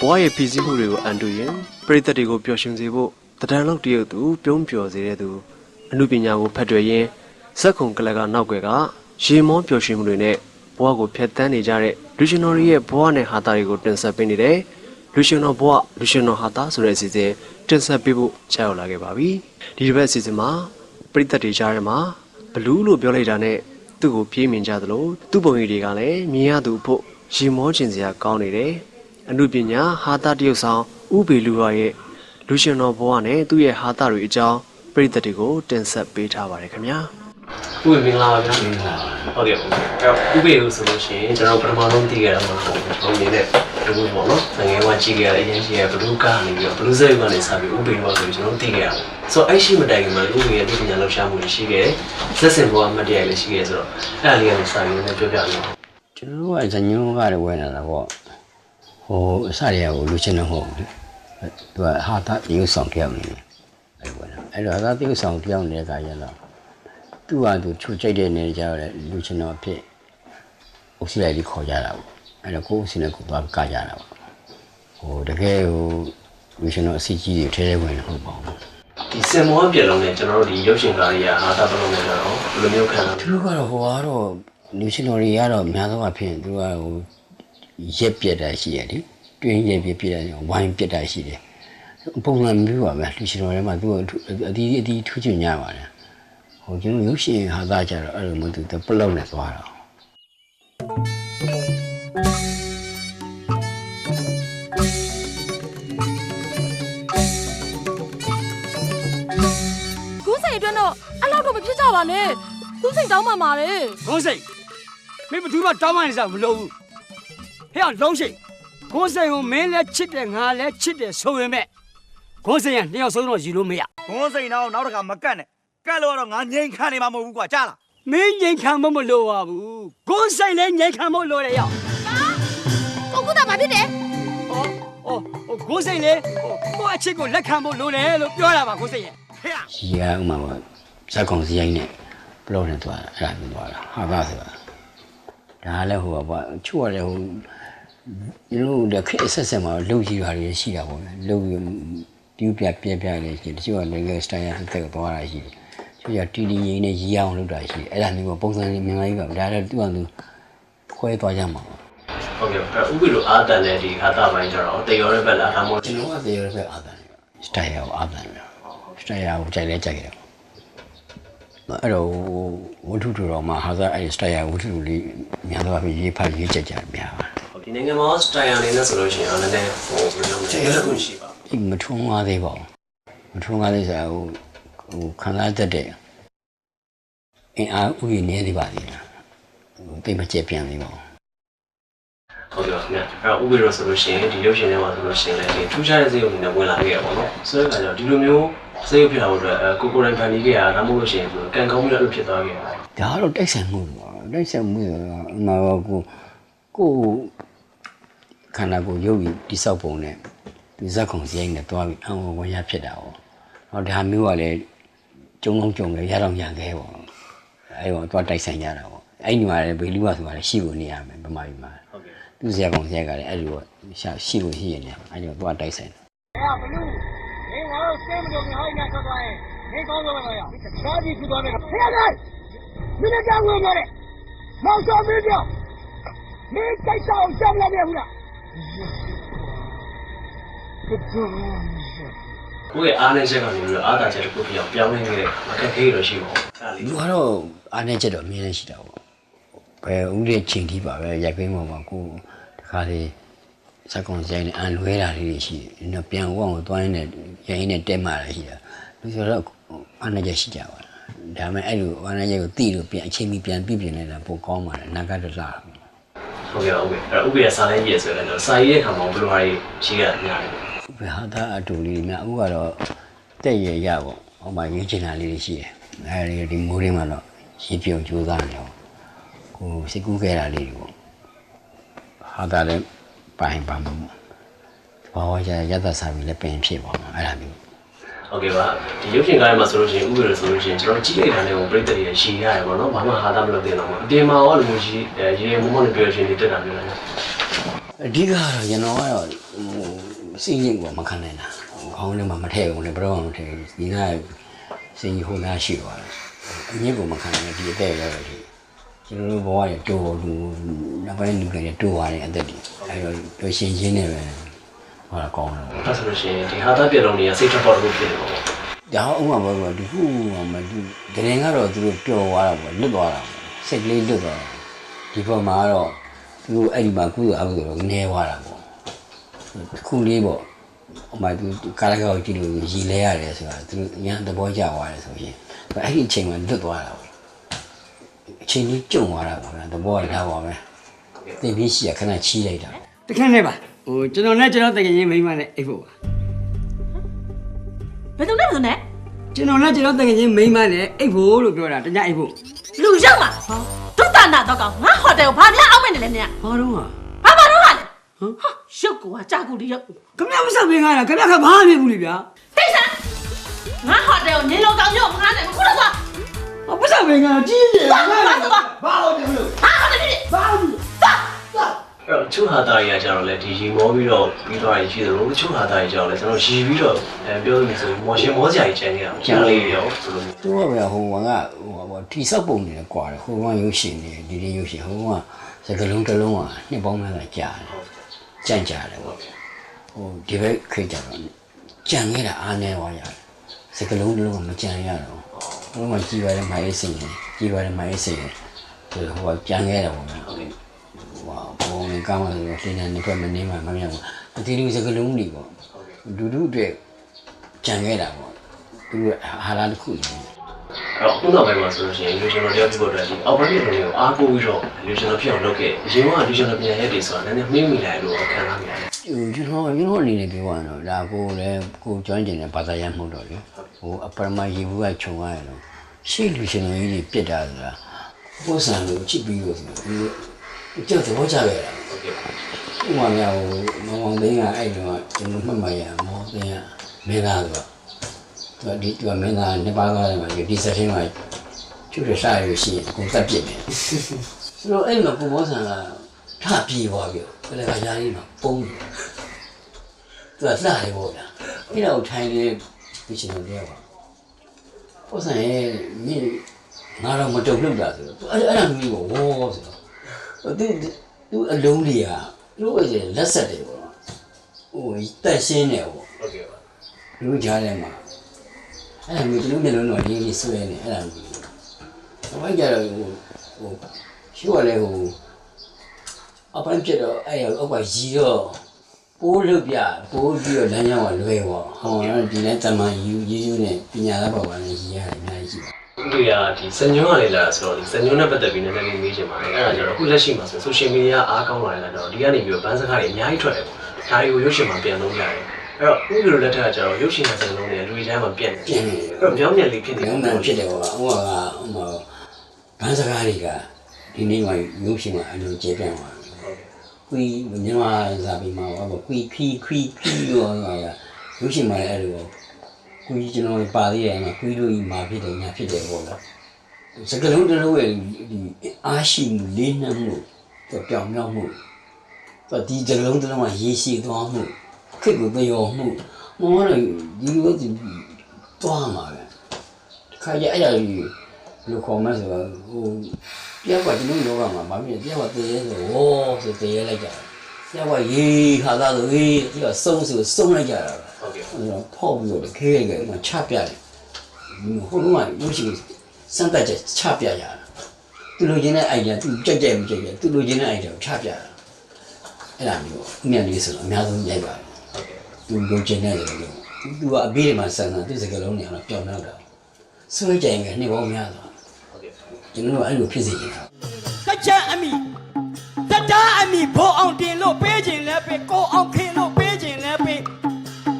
ဘဝရဲ့ပြည်စည်းမှုတွေကိုအန်တူရင်ပရိသတ်တွေကိုပျော်ရွှင်စေဖို့တဒံလောက်တရုတ်သူပြုံးပျော်စေတဲ့သူအမှုပညာကိုဖတ်တွယ်ရင်းဇက်ခုံကလကနောက်ွယ်ကရေမောပျော်ရွှင်မှုတွေနဲ့ဘဝကိုဖျက်ဆီးနေကြတဲ့လူရှင်တော်တွေရဲ့ဘဝနဲ့ဟာတာတွေကိုတင်ဆက်ပေးနေတယ်လူရှင်တော်ဘဝလူရှင်တော်ဟာတာဆိုတဲ့အစီအစဉ်တင်ဆက်ပေးဖို့ချရောက်လာခဲ့ပါပြီဒီတစ်ပတ်အစီအစဉ်မှာပရိသတ်တွေကြားထဲမှာဘလူးလို့ပြောလိုက်တာနဲ့ သူ့ကိုပြေးမြင်ကြသလိုသူ့ပုံရိပ်တွေကလည်းမြင်ရသူဖို့ရေမောကျင်စရာကောင်းနေတယ်အနုပညာဟာတာတရုတ်ဆောင်ဥပေလူဟာရဲ့လူရှင်တော်ဘဝနဲ့သူ့ရဲ့ဟာတာတွေအကြောင်းပြည်သက်တွေကိုတင်ဆက်ပေးထားပါတယ်ခင်ဗျာဥပေမင်္ဂလာပါဗျာမင်္ဂလာပါဟုတ်ကဲ့ဟုတ်ကဲ့အဲ့ဥပေလို့ဆိုလို့ရှိရင်ကျွန်တော်ပထမဆုံးသိခဲ့တာမှာကျွန်တော်အနေနဲ့ ဒီလိုပေါ့နော်ငယ်ငယ်ကကြည့်ခဲ့ရတဲ့အရင်ရှိရဘလူးကနေပြီးတော့ဘလူးစက်ကနေစပြီးဥပေလို့ဆိုပြီးကျွန်တော်သိခဲ့ရတယ်ဆိုတော့အဲ့ရှိမတိုင်ခင်မှာဥပေရဲ့ဒီပညာလောက်ရှားမှုတွေရှိခဲ့တယ်ဇက်စင်ဘဝအမှတ်တရလည်းရှိခဲ့ဆိုတော့အဲ့ဒါလေးကနေစပြီးလည်းပြောပြလို့ကျွန်တော်တို့ကဇညုံကလည်းဝယ်နေတာပေါ့ဟိုအစရရကိုလူချင်းတော့မဟုတ်ဘူးလေသူကဟာတာတရုပ်ဆောင်တယောက်နေတယ်အဲ့လိုဝယ်တာအဲ့လိုဟာတာတရုပ်ဆောင်တယောက်နေတဲ့အခါကျတော့သူ့ဟာသူချွတ်ကြိုက်တဲ့နေကြတော့လူချင်းတော့ဖြစ်အုပ်စီလိုက်လေးခေါ်ကြတာပေါ့ အဲ့တော့ကိုယ်အုပ်စီနဲ့ကိုယ်သွားကကြတာပေါ့ဟိုတကယ်ဟိုလူချင်းတော့အစီကြီးတွေထဲထဲဝင်နေဟုတ်ပါဘူးဒီစင်မောပြက်လုံးနဲ့ကျွန်တော်တို့ဒီရုပ်ရှင်ကားတွေကဟာတာပလုံးနဲ့တော့ဘယ်လိုမျိုးခံစားသူတို့ကတော့ဟိုကတော့လူရှင်တော်တွေကတော့အများဆုံးအဖြစ်သူကဟိုရက်ပြက်တာရှိရတယ်တွင်းရက်ပြက်ပြက်တာဝိုင်းပြက်တာရှိတယ်ပုံစံမျိုးပါပဲလူရှင်တော်တွေမှာသူကအတီးအတီးထူးချွန်ကြပါတယ်ဟိုကျွန်တော်ရုပ်ရှင်ဟာသားကြတော့အဲ့လိုမျိုးသူပလောက်နဲ့သွားတာ တွက်တော့အဲ့လောက်တော့မဖြစ်ကြပါနဲ့ကူးစိန်တောင်းပန်ပါတယ်ဂုံးစိတ်မင်းဘယ်သူမှတောင်းပန်နေစားမလို့ဘူးဟဲ့အောင်လုံးရှိဂုံးစိတ်ကိုမင်းလည်းချစ်တယ်ငါလည်းချစ်တယ်ဆိုရင်မဲ့ဂုံးစိတ်ကနှစ်ယောက်ဆုံးတော့ယူလို့မရဘုံစိန်တော့နောက်တခါမကတ်နဲ့ကတ်လို့ကတော့ငါငိမ့်ခံနေမှာမဟုတ်ဘူးကွာကြားလားမင်းငိမ်ခံမမလို့ပါဘူးဂုံးစိတ်လည်းငိမ်ခံမလို့ရတယ်ရောက်ကိုကူတာဘာဖြစ်တယ်ဟောဟောဟိုဂုံးစိတ်လည်းဟိုကိုယ့်အချစ်ကိုလက်ခံဖို့လိုတယ်လို့ပြောတာပါဂုံးစိတ်ရဲ့ဟဲ့ ရှိရဥမာပါဇက်ကောင်စရိုင်းနဲ့ပလောက်နဲ့သွားတာအဲ့ဒါမျိုးသွားတာဟာသားဆိုတာဒါလည်းဟိုပါပေါ့ချို့ရတယ်ဟိုကျွန်တော်တို့ခက်အဆက်ဆက်မှာလှုပ်ကြီးတာတွေရှိတာပေါ့လေလှုပ်ပြီးတူးပြပြပြလေးရှိတယ်တချို့ကလည်းစတိုင်ယာဆက်ဆက်သွားတာရှိတယ်ချို့ကတီတီငိမ့်နဲ့ရီအောင်လုပ်တာရှိတယ်အဲ့ဒါမျိုးပေါ့ပုံစံတွေမြန်မာကြီးပါဒါလည်းသူ့အတူခွဲသွားကြမှာပေါ့ဟုတ်ကဲ့အဲ့ဥပ္ပလိုအာတန်တဲ့ဒီဟာတာပိုင်းကျတော့တေရောရဲ့ဘက်လားဒါမှမဟုတ်ကျွန်တော်ကသေရပဲအာသန်စတိုင်ယာကိုအာသန်စ တိုင်ယာကိုကြိုက်လဲကြိုက်တယ်အဲ့တော့ဝတ္ထုတော်မှာဟာစားအဲ့စတိုင်ယာဝတ္ထုလေးများတော့ရေးဖတ်ရေးချက်ကြများပါဒီနိုင်ငံမှာစတိုင်ယာနေနဲ့ဆိုလို့ရှိရင်အားလည်းဟိုဘယ်လိုလဲကျေရခုရှိပါဒီမထုံးကားသေးပါဘူးမထုံးကားသေးဆိုဟိုဟိုခံစားတတ်တဲ့အင်အားဥယျာဉ်နေသေးပါသေးလားဟိုတိတ်မကျက်ပြန်သေးပါဘူးဟုတ်ကဲ့ခင်ဗျအဲ့ဥပ္ပလိုဆိုလို့ရှိရင်ဒီရုပ်ရှင်ထဲမှာဆိုလို့ရှိရင်လည်းဒီထူးခြားတဲ့ဇာတ်ရုပ်တွေနဲ့ဝင်လာခဲ့ရပါတော့ဆိုတဲ့အခါကျတော့ဒီလိုမျိုး ဇာတ်ရုပ်ဖြစ်လာဖို့အတွက်ကိုကိုရိုင်းဖန်ပြီးခဲ့ရတာမှမဟုတ်လို့ရှိရင်ကံကောင်းပြီးတော့ဖြစ်သွားခဲ့တာဒါကတော့တိုက်ဆိုင်မှုပေါ့တိုက်ဆိုင်မှုဆိုတာအမှန်တော့ကိုကိုခန္ဓာကိုယ်ရုပ်ကြီးတိဆောက်ပုံနဲ့ဒီဇက်ခုံစရိုက်နဲ့တွားပြီးအံဝင်ရဖြစ်တာပေါ့ဟောဒါမျိုးကလည်းကျုံလုံးကျုံလည်းရတော့ရခဲ့ပေါ့အဲ့တော့တွားတိုက်ဆိုင်ကြတာပေါ့အဲ့ဒီမှာလည်းဘေလူကဆိုတာလည်းရှိဖို့နေရမယ်ဗမာပြည်မှာဟုတ်ကဲ့သူဇက်ခုံစရိုက်ကလည်းအဲ့လိုရှာရှိလို့ရှိရင်လည်းအဲ့ဒီတော့တွားတိုက်ဆိုင်တယ်ဟဲ့ဘလူးမ င်းငါတို့စဲမလို့ငါဟိုင်းနေထွက်သွားရင်မင်းကောင်းဆုံးပဲလားဒါဒီထူသွားမယ်ဟဲ့လေမင်းလည်းကြောက်ဝင်ကြတယ်မောင်စောမင်းပြောမင်းတိုက်ဆောင်ရှောင်းလာတယ်ဟုတ်လားကိုယ့်ရဲ့အားနဲ့ချက်ကနေပြီးတော့အားသာချက်တစ်ခုပြောင်းပြောင်းလဲခဲ့တဲ့အခက်အခဲတွေရှိပါဘူးအဲ့ဒါလေးလူကတော့အားနေချက်တော့အမြင်နဲ့ရှိတာပေါ့ဘယ်ဦးတဲ့ချိန်ထိပါပဲရိုက်ပင်းပေါ်မှာကိုတခါလေ စက်ကောင်ဆိုင်နဲ့အန်လွဲတာလေးတွေရှိတယ်နော်ပြန်ဝအောင်သွားရင်းနဲ့ရိုင်းနဲ့တဲမာတာရှိတာလူဆိုတော့အားနေချက်ရှိကြပါဒါပေမဲ့အဲ့လိုအားနေချက်ကိုတိလို့ပြန်အချိန်မီပြန်ပြပြင်လိုက်တာပိုကောင်းပါတယ်အနာဂတ်တော့လာတယ်ဟုတ်ကဲ့ဟုတ်ကဲ့အဲ့ဥပ္ပရစာလေးကြီးရဆိုရင်တော့စာရေးတဲ့ခါမှာဘယ်လိုဟာကြီးရှိရအများကြီးဘယ်ဟာသာအတူလေးများအခုကတော့တက်ရရပေါ့ဟိုမှာရေးချင်တာလေးတွေရှိတယ်အဲဒီဒီမိုးရင်းမှာတော့ရေးပြုံကြိုးစားနေတော့ကိုစိတ်ကူးခဲ့တာလေးတွေပေါ့ဟာသာလည်း ပိုင်ပါမှာဘာဝရရသက်စာပြီးလည်းပင်ဖြစ်ပါမှာအဲ့ဒါမျိုးဟုတ်ကဲ့ပါဒီရုပ်ရှင်ကားထဲမှာဆိုလို့ရှိရင်ဥပဒေဆိုလို့ရှိရင်ကျွန်တော်ကြည့်လိုက်တာနဲ့ကိုပြိတ္တတွေရှည်ရတယ်ပေါ့နော်ဘာမှဟာတာမလုပ်တင်တော့ဘူးအပြင်မှာရောလူမျိုးကြီးအဲရေရေမုံမုံနဲ့ပြောရှင်နေတက်တာမျိုးလည်းအဓိကကတော့ကျွန်တော်ကတော့ဟိုစိတ်ရင်းကိုမခံနိုင်တာခေါင်းထဲမှာမထည့်ဘူးလေဘယ်တော့မှမထည့်ဘူးဒီနားစိတ်ကြီးဟိုနားရှိသွားတယ်အမြင့်ကိုမခံနိုင်ဒီအသက်ရောက်တယ်ဒီ ကျွန်တော်တို့ဘဝရတိုးလူနောက်ပိုင်းလူတွေတိုးသွားတယ်အသက်တွေအဲတော့ပြောရှင်ချင်းနဲ့ပဲဟောကောင်းတယ်ဒါဆိုလို့ရှိရင်ဒီဟာတာပြက်လုံးတွေကစိတ်ထက်ပေါ်တစ်ခုဖြစ်နေမှာပေါ့ဒါဥမာဘောကဒီခုမဒီဂရင်ကတော့သူတို့ပျော်သွားတာပေါ့လွတ်သွားတာစိတ်ကလေးလွတ်သွားတာဒီပေါ်မှာတော့သူတို့အဲ့ဒီမှာကုသအကုသိုလ်တော့နေသွားတာပေါ့တစ်ခုလေးပေါ့အမှသူကာလကောက်ကြည့်လို့ရည်လဲရတယ်ဆိုတာသူတို့ညာသဘောကျသွားတယ်ဆိုရင်အဲ့ဒီအချိန်မှာလွတ်သွားတာပေါ့ အချိန်ကြီးကြုံသွားတာပေါ့သဘောရတာပါပဲသိပြီးရှိရခဏချီးလိုက်တာတခက်နဲ့ပါဟိုကျွန်တော်နဲ့ကျွန်တော်တကယ်ချင်းမိန်းမနဲ့အိပ်ဖို့ပါဘယ်သူနဲ့ဘယ်သူနဲ့ကျွန်တော်နဲ့ကျွန်တော်တကယ်ချင်းမိန်းမနဲ့အိပ်ဖို့လို့ပြောတာတညအိပ်ဖို့လူရောက်မှာဒုတနာတော့ကောင်ငါဟိုတယ်ကိုဘာများအောက်မဲ့နေလဲနင်ဘာတော့ဟာဘာဘာတော့ဟာလဲဟာရုပ်ကွာကြာကူဒီရုပ်ခမရမဆက်ပင်ကားလားခမရကဘာမှမဖြစ်ဘူးလေဗျာတိတ်ဆန်ငါဟိုတယ်ကိုနေလုံးကောင်မျိုးမငါနဲ့ခုတော့သွား အပဆက်ပင်ကားကြီးတယ်သွားသွားသွားသွားဘာလို့လဲလို့ဟာဟိုတယ်ဖြစ်ဘာလို့သွားအဲ့တော့ချုဟာတာတွေကကြတော့လေဒီရေမောပြီးတော့ပြီးသွားရင်ရှိသလိုချုဟာတာတွေကြတော့လေကျွန်တော်ရေပြီးတော့အဲပြောလို့ဆိုရင်မော်ရှင်မောစရာကြီးကျန်နေတာကျန်လေးတွေရောဘယ်လိုလဲသူကပဲဟိုကဟိုဘောတိဆောက်ပုံနေကွာတယ်ဟိုကရုပ်ရှင်နေဒီဒီရုပ်ရှင်ဟိုကစကလုံးတစ်လုံးကနှစ်ပေါင်းများကကြာတယ်ကြန့်ကြာတယ်ပေါ့ဟိုဒီဘက်ခေတ်ကြတော့ကြံခဲ့တာအားနေသွားရတယ်စကလုံးတစ်လုံးကမကြံရတော့ ဟိုမှာကြည်ပါတယ်မိုင်းစိတ်နေကြည်ပါတယ်မိုင်းစိတ်နေသူဟိုကကြံခဲ့တယ်ပေါ့နော်ဟိုဘောဝင်ကောင်းတယ်လို့တင်နေဖက်မနေမှမမြတ်ဘူးအတီးလူစကလုံးတွေပေါ့ဒူဒူအတွက်ကြံခဲ့တာပေါ့သူကဟာလာတစ်ခုနေအဲ့တော့ခုနောက်ပိုင်းမှာဆိုလို့ရှိရင်လူရှင်တော်တရားပြုဖို့အတွက်ဒီအောက်ပိုင်းပြည်တော်တွေကိုအားကိုးပြီးတော့လူရှင်တော်ဖြစ်အောင်လုပ်ခဲ့အရင်ကလူရှင်တော်ပြန်ရက်တွေဆိုတာနည်းနည်းမှင်းမိလိုက်လို့ခံစားမိတယ်ဟိုကျွန်တော်ကျွန်တော်အနေနဲ့ပြောရတော့ဒါကိုလည်းကိုကျွမ်းကျင်တဲ့ဘာသာရမှုတော့လေဟို အပရမယေဘူးကခြုံရရတော့ရှေ့လူရှင်တော်ကြီးတွေပြစ်တာဆိုတာဘုဆန်လို့ချစ်ပြီးလို့ဆိုဒီကြောက်သဘောကျခဲ့တာဟုတ်ကဲ့ဥပမာများဟိုမောင်မောင်သိန်းကအဲ့တော့ကျွန်တော်မှတ်မှတ်ရမောင်သိန်းကမင်းသားဆိုတော့ဒီသူကမင်းသားနှစ်ပါးသွားတယ်မှာဒီဆက်ချင်းမှာကျူရစားရရှိရင်ကိုတက်ပြစ်နေဆိုတော့အဲ့မှာကိုဘောဆန်ကထပြေးသွားပြီဘယ်လဲကယားလေးမှာပုံးတယ်သူကလှတယ်ပေါ့ဗျာအဲ့တော့ထိုင်နေ ဒီရှင်တို့ပြောပါဥစ္စာရဲ့မင်းငါတော့မတုံ့လောက်တာဆိုတော့သူအဲ့အဲ့ဒါမျိုးကိုဝေါ်ဆိုတော့သူသူအလုံးတွေကသူ့ရဲ့လက်ဆက်တွေပေါ့ဟိုတက်ရှင်းနေပေါ့ဟုတ်ကဲ့ပါလူကြားထဲမှာအဲ့ဒါမျိုးသူတို့မျက်လုံးတော့ရေးရေးဆွဲနေအဲ့ဒါမျိုးအမိုက်ကြတော့ဟိုဟိုရှိရလဲဟိုအပိုင်းပြတော့အဲ့ရအောက်ကရီတော့ ပိုးလုတ်ပြပိုးပြီးတော့လမ်းကြောင်းကလွဲပေါ့ဟောဒီနေ့တမန်ယူယူယူနဲ့ပညာသားပေါ်ပါနဲ့ရီရတယ်အများကြီးရှိပါသူကဒီစညွန်းကလေးလာဆိုတော့ဒီစညွန်းနဲ့ပတ်သက်ပြီးနည်းနည်းလေးမေးချင်ပါတယ်အဲ့ဒါကြတော့အခုလက်ရှိမှာဆိုဆိုရှယ်မီဒီယာအားကောင်းလာတဲ့တော့ဒီကနေပြီးတော့ဗန်းစကားတွေအများကြီးထွက်တယ်ပေါ့ဒါတွေကိုရုပ်ရှင်မှာပြန်လို့ရတယ်အဲ့တော့ဥပဒေလက်ထက်ကကျတော့ရုပ်ရှင်ရဲ့စံလုံးတွေလူတွေထဲမှာပြန့်နေပြင်းနေတယ်အဲ့တော့ပြောင်းပြန်လေးဖြစ်နေဘယ်မှန်ဖြစ်တယ်ပေါ့ဟိုကဟိုကဘန်းစကားတွေကဒီနေ့မှရုပ်ရှင်မှာအလိုကျေပြန့်သွား တယ်ကွီမြန်မာဇာပီမှာဟောကွီခီခီခီရောရုပ်ရှင်မှာလည်းအဲ့လိုကွီကျွန်တော်ပါသေးတယ်မှာကွီတို့ကြီးမာဖြစ်တယ်ညာဖြစ်တယ်ပေါ့လားစကလုံးတစ်လုံးရဲ့ဒီအားရှိမှုလေးနှံမှုတော့ပြောင်မြောက်မှုတော့ဒီစကလုံးတစ်လုံးကရေးရှိသွားမှုခက်ကိုပြောမှုမောတော့ဒီလိုဒီသွားမှာပဲခါရအဲ့ဒါကြီးလူခေါ်မှဆိုတော့ဟို တယောက်ကကျွန်တော်လောကမှာဗာမြင်တယောက်ကတည်ရဲဆိုဝေါ်ဆိုတည်ရဲလိုက်ကြတယ်တယောက်ကရေးခါသားဆိုရေးတယောက်ဆုံးဆိုဆုံးလိုက်ကြတာပဲဟုတ်ကဲ့အဲ့တော့ဖောက်ပြီးတော့ခဲရဲခဲမှချပြတယ်ဟိုလုံးကရုပ်ရှင်စမ်းသပ်ချက်ချပြရတာသူလိုချင်တဲ့ idea သူကြက်ကြက်မကြက်ကြက်သူလိုချင်တဲ့ idea ကိုချပြတာအဲ့ဒါမျိုးအမြတ်လေးဆိုတော့အများဆုံးရိုက်ပါတယ်ဟုတ်ကဲ့သူလိုချင်တဲ့လေလို့သူကအဘေးတွေမှာဆန်ဆန်သူစကလုံးနေအောင်ပြောင်းတော့တာဆွဲကြရင်ကနှစ်ပေါင်းများသွားဟုတ်ကဲ့ ကျွန်တော်တို့အဲ့လိုဖြစ်စေချင်တာတချမ်းအမိတတားအမိဘောအောင်တင်လို့ပေးခြင်းလဲပေးကိုအောင်ခင်လို့ပေးခြင်းလဲပေး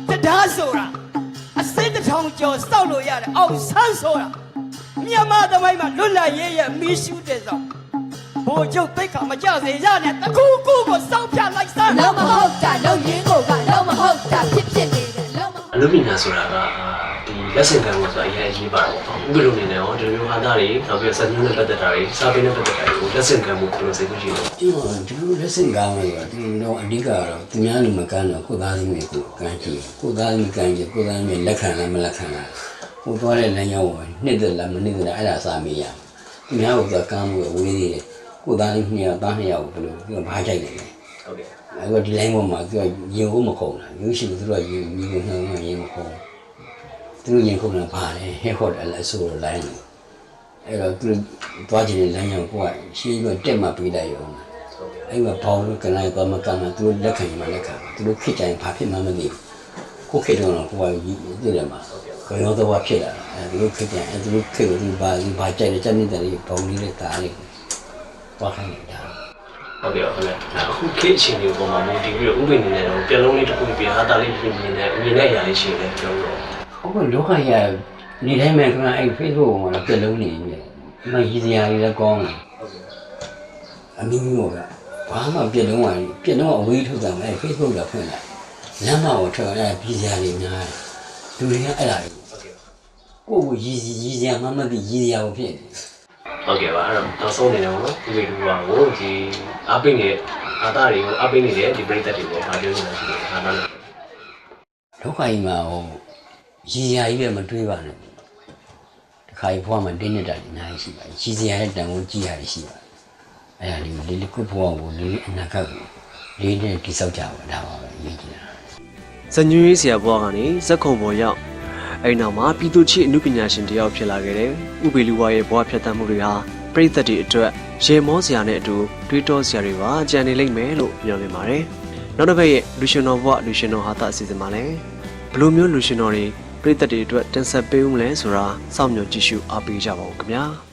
တတားဆိုတာအစိတ်တစ်ထောင်ကျော်စောက်လို့ရတယ်အောင်ဆန်းဆိုတာမြန်မာသမိုင်းမှာလွတ်လပ်ရေးရဲ့မီးရှူးတဲ့ဆောင်ဘိုလ်ချုပ်သိက္ခာမကြစေရနဲ့တကူကူကိုစောက်ပြလိုက်စမ်းလုံးမဟုတ်တာလုံးရင်းကိုကလုံးမဟုတ်တာဖြစ်ဖြစ်နေတယ်လုံးမဟုတ်အနုပညာဆိုတာကအာ လက်ဆင့်ခံမှုဆိုတာအရင်အရေးပါတယ်ပေါ့ဥပဒေအနေနဲ့ရောဒီလိုမျိုးဟာသားတွေနောက်ပြီးတော့စံညွှန်းနဲ့ပတ်သက်တာတွေစာပေနဲ့ပတ်သက်တာတွေကိုလက်ဆင့်ခံမှုဘယ်လိုစိတ်ကူးရှိလဲဒီမှာဒီလိုလက်စင်ကောင်းလို့ကဒီတော့အဓိကတော့သူများလူမကန်းတော့ကိုသားသမီးကိုကန်းကြည့်ကိုသားသမီးကန်းကြည့်ကိုသားသမီးလက်ခံလားမလက်ခံလားဟိုသွားတဲ့လမ်းကြောင်းကိုနှစ်သက်လားမနှစ်သက်လားအဲ့ဒါစာမေးရသူများကကန်းမှုဝေးသေးတယ်ကိုသားသမီးနှစ်ယောက်သားနှစ်ယောက်ဘယ်လိုသူကဘာကြိုက်တယ်လဲဟုတ်ကဲ့အဲ့တော့ဒီ line ပေါ်မှာသူကရင်ကိုမခုံတာရုပ်ရှင်သူတို့ကရင်ရင်ကိုနှောင်းနှောင်းရင်မခုံ သူတို့ရင်ခုံတာဘာလဲဟဲဟော့တယ်လဲဆိုတော့ line လို့အဲ့တော့သူသွားချင်တဲ့ line ကိုကရှင်းပြီးတက်မှပေးလိုက်ရောအဲ့မှာဘောင်းလို့ကနိုင်တော့မကမ်းမှာသူတို့လက်ခံမှလက်ခံသူတို့ခစ်ကြရင်ဘာဖြစ်မှမသိဘူးကိုခေတော့ကိုကဒီတယ်မှာကိုရောတော့ဖြစ်လာအဲ့သူတို့ခစ်ကြရင်အဲ့သူတို့ခစ်လို့ဒီဘာဒီဘာကြိုက်တယ်စက်နေတဲ့ဘောင်းလေးနဲ့တားလေးသွားခိုင်းနေတာဟုတ်ကဲ့ဟုတ်ကဲ့အခုခေတ်အချိန်မျိုးပေါ်မှာမူတည်ပြီးတော့ဥပဒေအနေနဲ့တော့ပြလုံးလေးတစ်ခုပြဟာသားလေးပြင်မြင်နေအမြင်နဲ့အရာလေးရှိတယ်ပြော လို့အခုလောကကြီးကနေတိုင်းမှာခဏအဲ့ Facebook ပေါ်မှာပြက်လုံးနေပြီ။မကြီးစရာကြီးလည်းကောင်းတယ်။အမင်းမျိုးကဘာမှပြက်လုံးဝင်ပြက်လုံးအဝေးထုတ်တာအဲ့ Facebook ကဖွင့်လိုက်။လမ်းမကိုထွက်အဲ့ပြည်စရာတွေများတယ်။လူတွေကအဲ့ဒါကိုကိုကြီးစီကြီးစရာမှမသိကြီးစရာကိုဖြစ်နေဟုတ်ကဲ့ပါအဲ့တော့နောက်ဆုံးအနေနဲ့ပေါ့နော်ဥပဒေလူပါကိုဒီအပိနဲ့အာသားတွေကိုအပိနေတဲ့ဒီပရိသတ်တွေကိုဗာပြောနေတာရှိတယ်အာသားတွေ။လောကကြီးမှာဟို ကြီးစရာကြီးပဲမတွေးပါနဲ့။တခါကြီးဘဝမှာတင်းနေတာအများကြီးရှိပါတယ်။ကြီးစရာတဲ့တန်ဖိုးကြီးရတယ်ရှိပါတယ်။အဲ့ဒါလေးလေးလေးခုဘဝကိုလေးအနာဂတ်ကိုလေးနဲ့တိဆောက်ကြပါဒါပါပဲရေးကြည့်တာဇညွေးဆရာဘွားကနေဇက်ခုံပေါ်ရောက်အဲ့နောက်မှာပြည်သူ့ချစ်အမှုပညာရှင်တယောက်ဖြစ်လာခဲ့တဲ့ဥပေလူဝါရဲ့ဘွားဖြတ်သန်းမှုတွေဟာပရိသတ်တွေအတွက်ရေမောစရာနဲ့အတူတွေးတောစရာတွေပါကြံနေလိမ့်မယ်လို့ပြောနေပါတယ်။နောက်တစ်ပတ်ရဲ့လူရှင်တော်ဘွားလူရှင်တော်ဟာတာအစီအစဉ်မှာလည်းဘယ်လိုမျိုးလူရှင်တော်တွေ ပရိသတ်တွေအတွက်တင်ဆက်ပေးဦးမလဲဆိုတာစောင့်မျှော်ကြည့်ရှုအားပေးကြပါဦးခင်ဗျာ။